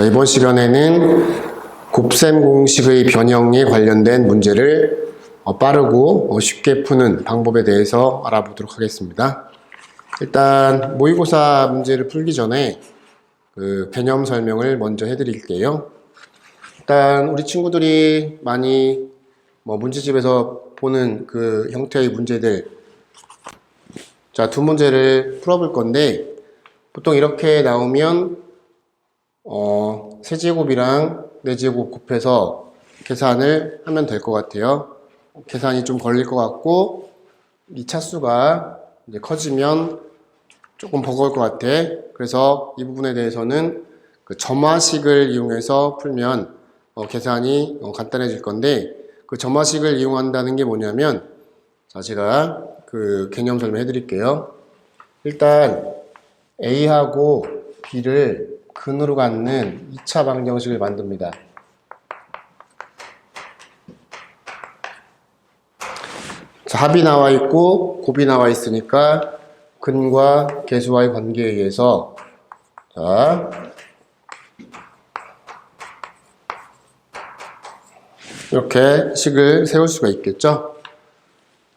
자, 이번 시간에는 곱셈 공식의 변형에 관련된 문제를 어, 빠르고 어, 쉽게 푸는 방법에 대해서 알아보도록 하겠습니다. 일단 모의고사 문제를 풀기 전에 그 개념 설명을 먼저 해드릴게요. 일단 우리 친구들이 많이 뭐 문제집에서 보는 그 형태의 문제들 자, 두 문제를 풀어볼 건데 보통 이렇게 나오면 어, 세제곱이랑 네제곱 곱해서 계산을 하면 될 것 같아요. 계산이 좀 걸릴 것 같고 이 차수가 이제 커지면 조금 버거울 것 같아. 그래서 이 부분에 대해서는 그 점화식을 이용해서 풀면 어, 계산이 어, 간단해질 건데 그 점화식을 이용한다는 게 뭐냐면 자 제가 그 개념 설명해 드릴게요. 일단 A하고 B를 근으로 갖는 2차 방정식을 만듭니다. 자, 합이 나와 있고 곱이 나와 있으니까 근과 계수와의 관계에 의해서 자 이렇게 식을 세울 수가 있겠죠.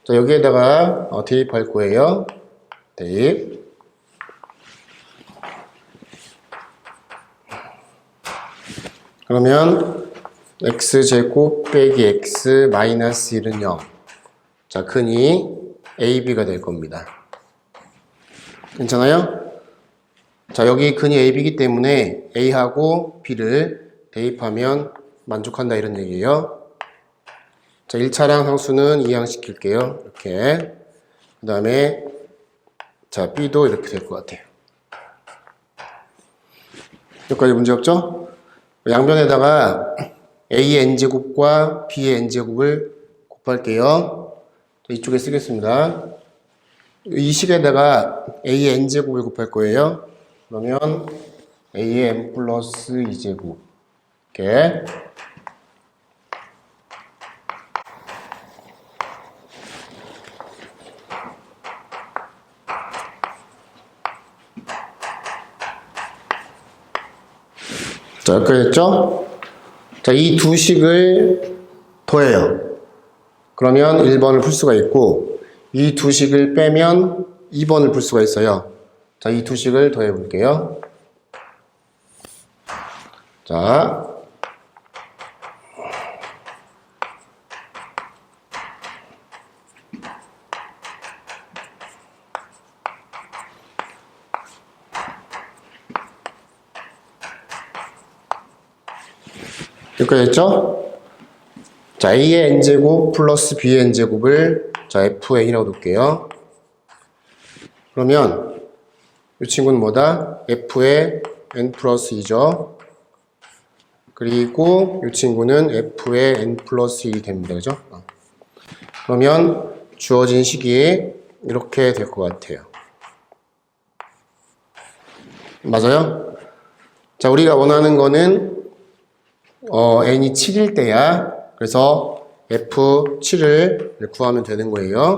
자, 여기에다가 어, 대입할 거예요. 대입. 그러면 x제곱 빼기 x 마이너스 1은 0. 자, 근이 ab가 될 겁니다. 괜찮아요? 자, 여기 근이 ab이기 때문에 a하고 b를 대입하면 만족한다 이런 얘기예요. 자, 1차량 상수는 이항시킬게요. 이렇게. 그 다음에, 자, B도 이렇게 될 것 같아요. 여기까지 문제 없죠? 양변에다가 A의 N제곱과 B의 N제곱을 곱할게요. 이쪽에 쓰겠습니다. 이 식에다가 A의 N제곱을 곱할 거예요. 그러면 A의 N 플러스 2제곱. 이렇게. 자, 했죠? 자, 이 두 식을 더해요. 그러면 1번을 풀 수가 있고, 이 두 식을 빼면 2번을 풀 수가 있어요. 자, 이 두 식을 더해 볼게요. 자. 여기까지 했죠? 자, A의 N제곱 플러스 B의 N제곱을 자, FN이라고 둘게요. 그러면 이 친구는 뭐다? F의 N 플러스 2죠. 그리고 이 친구는 F의 N 플러스 1이 됩니다. 그죠? 어. 그러면 주어진 식이 이렇게 될 것 같아요. 맞아요? 자, 우리가 원하는 거는 어, n이 7일 때야. 그래서 f7을 구하면 되는 거예요.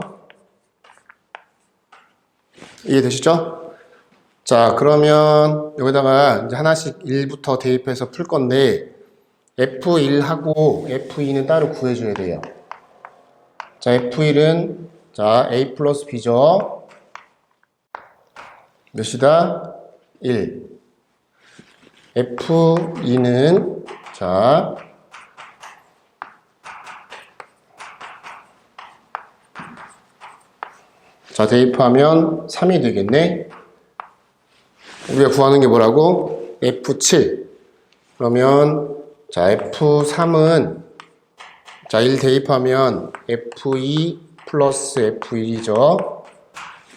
이해되시죠? 자, 그러면 여기다가 이제 하나씩 1부터 대입해서 풀 건데 f1하고 f2는 따로 구해줘야 돼요. 자, f1은 자, a 플러스 b죠. 몇이다? 1. f2는 자, 자, 대입하면 3이 되겠네. 우리가 구하는 게 뭐라고? F7. 그러면, 자, F3은, 자, 1 대입하면 F2 플러스 F1이죠.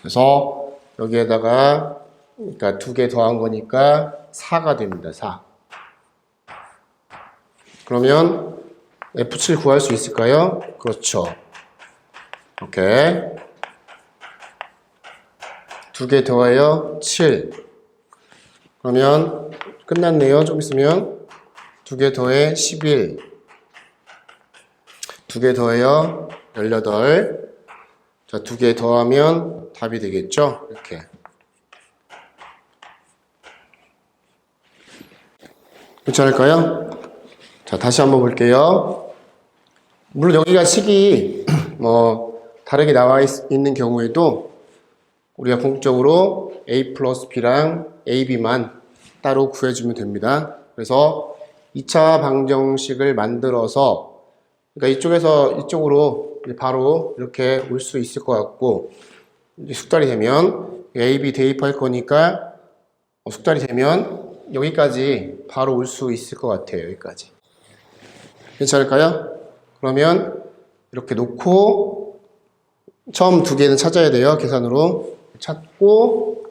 그래서 여기에다가, 그러니까 두 개 더한 거니까 4가 됩니다. 4. 그러면 F7 구할 수 있을까요? 그렇죠. 오케이. 두 개 더해요. 7. 그러면 끝났네요. 좀 있으면 두 개 더해 11. 두 개 더해요. 18. 자, 두 개 더하면 답이 되겠죠? 이렇게. 괜찮을까요? 자, 다시 한번 볼게요. 물론 여기가 식이 뭐 다르게 나와 있, 는 경우에도 우리가 궁극적으로 a 플러스 b랑 ab만 따로 구해주면 됩니다. 그래서 2차 방정식을 만들어서 그러니까 이쪽에서 이쪽으로 바로 이렇게 올 수 있을 것 같고 숙달이 되면 a, b 대입할 거니까 어, 숙달이 되면 여기까지 바로 올 수 있을 것 같아요. 여기까지. 괜찮을까요? 그러면 이렇게 놓고 처음 두 개는 찾아야 돼요. 계산으로 찾고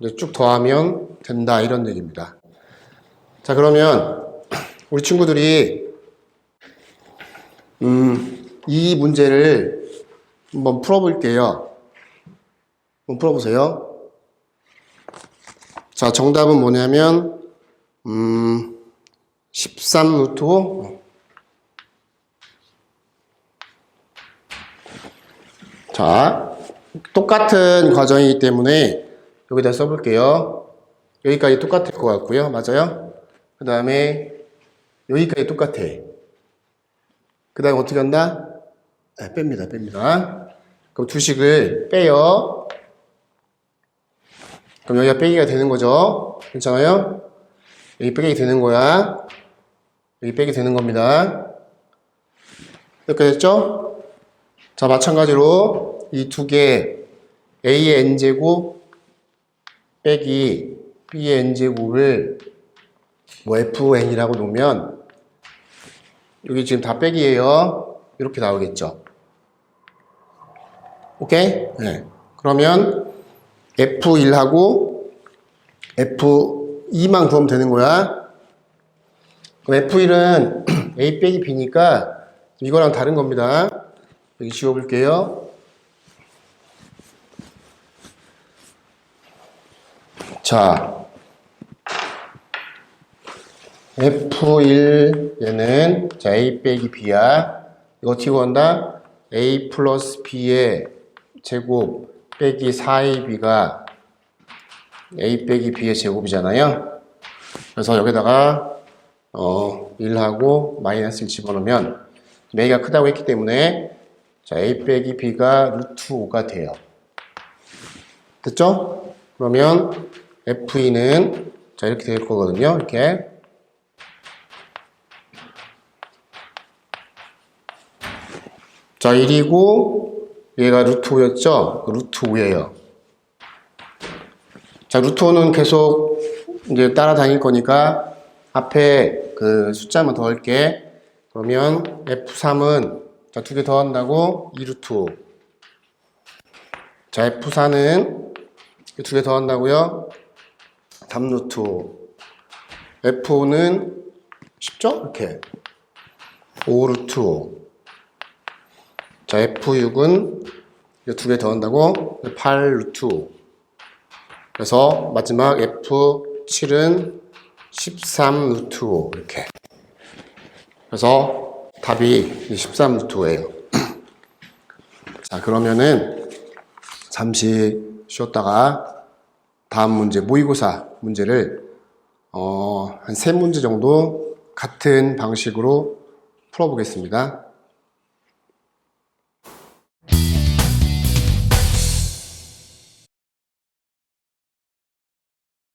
이제 쭉 더하면 된다 이런 얘기입니다. 자 그러면 우리 친구들이 음, 이 문제를 한번 풀어볼게요. 한번 풀어보세요. 자 정답은 뭐냐면 음, 13 루트 5 자, 똑같은 과정이기 때문에 여기다 써볼게요. 여기까지 똑같을 것 같고요. 맞아요? 그 다음에 여기까지 똑같아. 그 다음에 어떻게 한다? 네, 뺍니다. 뺍니다. 그럼 두식을 빼요. 그럼 여기가 빼기가 되는 거죠. 괜찮아요? 여기 빼기 되는 거야. 여기 빼기 되는 겁니다. 이렇게 됐죠? 자, 마찬가지로 이 두 개 A의 N제곱 빼기 B의 N제곱을 뭐 FN이라고 놓으면 여기 지금 다 빼기예요. 이렇게 나오겠죠. 오케이? 네. 그러면 F1하고 F2만 구하면 되는 거야. 그럼 F1은 A 빼기 B니까 이거랑 다른 겁니다. 여기 지워볼게요. 자, F1 얘는 자 A 빼기 B야. 이거 어떻게 구한다? A 플러스 B의 제곱 빼기 4AB가 A 빼기 B의 제곱이잖아요. 그래서 여기다가 어 1하고 마이너스를 집어넣으면 A가 크다고 했기 때문에 자 A 빼기 B가 루트 5가 돼요. 됐죠? 그러면 F2는 자 이렇게 될 거거든요. 이렇게 자 1이고 얘가 루트 5였죠? 루트 5예요. 자 루트 5는 계속 이제 따라다닐 거니까 앞에 그 숫자만 더할게. 그러면 F3은 자 두 개 더한다고 2루트 5. 자 F4는 두 개 더한다고요? 3루트 5. F5는 쉽죠? 이렇게 5루트 5. 자, F6은 두 개 더한다고 8루트 5. 그래서 마지막 F7은 13루트 5. 이렇게. 그래서 답이 13루트 5예요. 자, 그러면은 잠시 쉬었다가 다음 문제, 모의고사 문제를 어, 한 세 문제 정도 같은 방식으로 풀어보겠습니다.